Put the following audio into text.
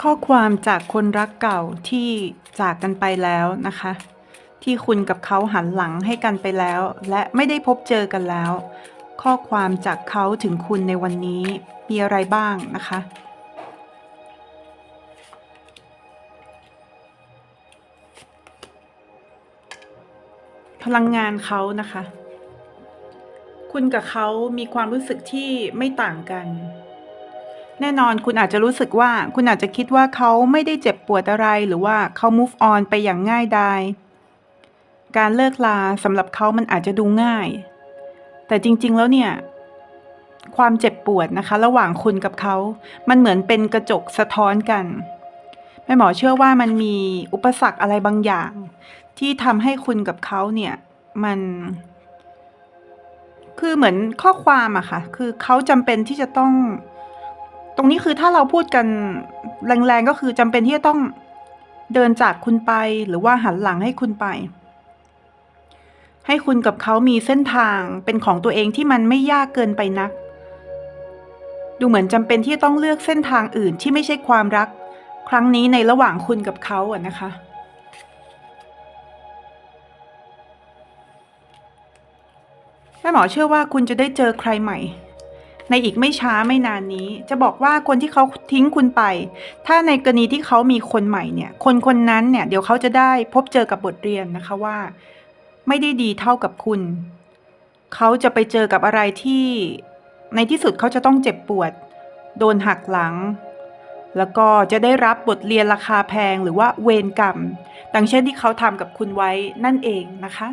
ข้อความจากคนรักเก่าที่จากกันไปแล้วนะคะ ที่คุณกับเขาหันหลังให้กันไปแล้ว และไม่ได้พบเจอกันแล้ว ข้อความจากเขาถึงคุณในวันนี้มีอะไรบ้างนะคะ พลังงานเขานะคะ คุณกับเขามีความรู้สึกที่ไม่ต่างกัน แน่นอนคุณอาจจะรู้สึกว่าคุณอาจจะคิดว่าเขาไม่ได้เจ็บปวดอะไรหรือว่าเขา move on ไปอย่างง่ายดายการเลิกลาสำหรับเขามันอาจจะดูง่าย แต่จริง ๆ แล้วเนี่ย ความเจ็บปวดนะคะ ระหว่างคุณกับเขา มันเหมือนเป็นกระจกสะท้อนกันแม่หมอเชื่อว่ามันมีอุปสรรคอะไรบางอย่าง ที่ทำให้คุณกับเขาเนี่ย มัน คือเหมือนข้อความอะค่ะ คือเขาจำเป็นที่จะต้อง ตรงนี้คือถ้าเราพูดกันแรงๆก็คือจำเป็นที่จะต้องเดินจากคุณไปหรือว่าหันหลังให้คุณไป ให้คุณกับเขามีเส้นทางเป็นของตัวเองที่มันไม่ยากเกินไปนัก ดูเหมือนจำเป็นที่จะต้องเลือกเส้นทางอื่นที่ไม่ใช่ความรัก ครั้งนี้ในระหว่างคุณกับเขาอะนะคะแม่หมอเชื่อว่าคุณจะได้เจอใครใหม่ ในอีกไม่ช้าไม่นานนี้ จะบอกว่าคนที่เขาทิ้งคุณไป ถ้าในกรณีที่เขามีคนใหม่เนี่ย คนคนนั้นเนี่ยเดี๋ยวเขาจะได้พบเจอกับบทเรียนนะคะว่า ไม่ได้ดีเท่ากับคุณ เขาจะไปเจอกับอะไรที่ในที่สุดเขาจะต้องเจ็บปวด โดนหักหลัง แล้วก็จะได้รับบทเรียนราคาแพงหรือว่าเวรกรรมดังเช่นที่เขาทำกับคุณไว้นั่นเองนะคะ